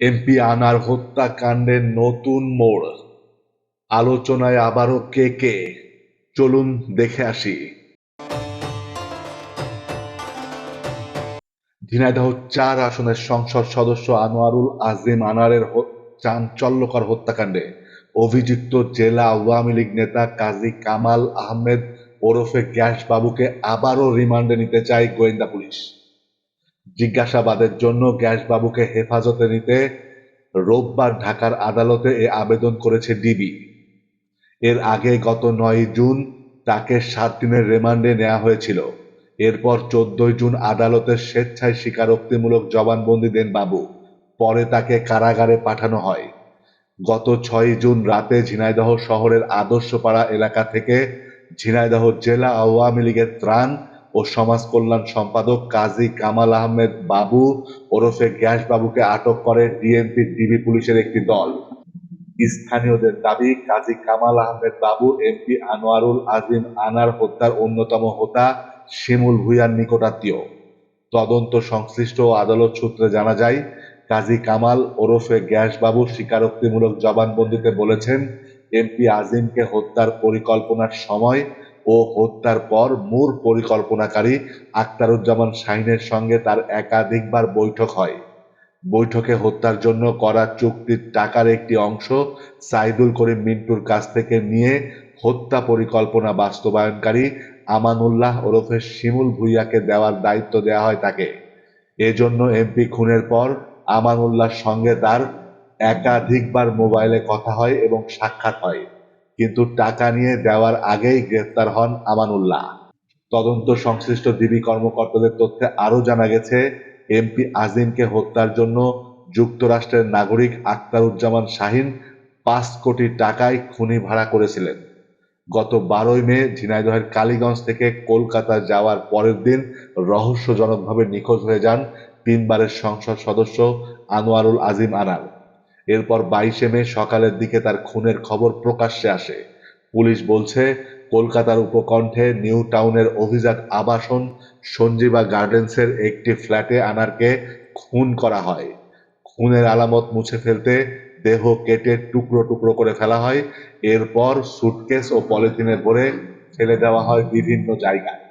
MP আনার হত্যাকাণ্ডের নতুন মোড়। আলোচনায় আবারও কে কে? চলুন দেখে আসি। ঝিনাইদহ চার আসনের সংসদ সদস্য আনোয়ারুল আজিম আনারের চাঞ্চল্যকর হত্যাকাণ্ডে অভিযুক্ত জেলা আওয়ামী লীগ নেতা কাজী কামাল আহমেদ ওরফে গ্যাস বাবুকে আবারও রিমান্ডে নিতে চায় গোয়েন্দা পুলিশ। জিজ্ঞাসাবাদের জন্য গ্যাসবাবুকে হেফাজতে নিতে রোববার ঢাকার আদালতে এ আবেদন করেছে ডিবি। এর আগে গত নয় জুন তাকে সাত দিনের রিমান্ডে নেওয়া হয়েছিল। এরপর চোদ্দই জুন আদালতের স্বেচ্ছায় স্বীকারোক্তিমূলক জবানবন্দি দেন বাবু। পরে তাকে কারাগারে পাঠানো হয়। গত ছয় জুন রাতে ঝিনাইদহ শহরের আদর্শপাড়া এলাকা থেকে ঝিনাইদহ জেলা আওয়ামী লীগের ত্রাণ ও সমাজ কল্যাণ সম্পাদক কাজী কামাল আহমেদ বাবু ওরফে গ্যাস বাবুকে আটক করে ডিএমপি ডিবি পুলিশের একটি দল। স্থানীয়দের দাবি, কাজী কামাল আহমেদ বাবু, এমপি আনোয়ারুল আজিম আনার হত্যার অন্যতম হোতা শিমুল ভুইয়ার নিকটাত্মীয়। তদন্ত সংশ্লিষ্ট ও আদালত সূত্রে জানা যায়, কাজী কামাল ওরফে গ্যাস বাবু স্বীকারোক্তিমূলক জবানবন্দিতে বলেছেন, এমপি আজিমকে হত্যার পরিকল্পনার সময় ও হত্যার পর মূল পরিকল্পনাকারী আক্তারুজ্জামান শাহিনের সঙ্গে তার একাধিকবার বৈঠক হয়। বৈঠকে হত্যার জন্য করা চুক্তির টাকার একটি অংশ সাইদুল করিম মিন্টুর কাছ থেকে নিয়ে হত্যা পরিকল্পনা বাস্তবায়নকারী আমানুল্লাহ ওরফে শিমুল ভুইয়াকে দেওয়ার দায়িত্ব দেওয়া হয় তাকে। এজন্য এমপি খুনের পর আমানুল্লাহর সঙ্গে তার একাধিকবার মোবাইলে কথা হয় এবং সাক্ষাৎ হয়। কিন্তু টাকা নিয়ে দেওয়ার আগেই গ্রেফতার হন আমানুল্লাহ। তদন্ত সংশ্লিষ্ট ডিবি কর্মকর্তাদের তথ্যে আরও জানা গেছে, এমপি আজিমকে হত্যার জন্য যুক্তরাষ্ট্রের নাগরিক আক্তারুজ্জামান শাহিন পাঁচ কোটি টাকায় খুনি ভাড়া করেছিলেন। গত বারোই মে ঝিনাইদহের কালীগঞ্জ থেকে কলকাতা যাওয়ার পরের দিন রহস্যজনকভাবে নিখোঁজ হয়ে যান তিনবারের সংসদ সদস্য আনোয়ারুল আজিম আনার। এরপর বাইশে মে সকালের দিকে তার খুনের খবর প্রকাশ্যে আসে। পুলিশ বলছে, কলকাতার উপকণ্ঠে নিউ টাউনের অভিজাত আবাসন সঞ্জীবা গার্ডেন্সের একটি ফ্ল্যাটে আনারকে খুন করা হয়। খুনের আলামত মুছে ফেলতে দেহ কেটে টুকরো টুকরো করে ফেলা হয়। এরপর সুটকেস ও পলিথিনে ভরে ফেলে দেওয়া হয় বিভিন্ন জায়গায়।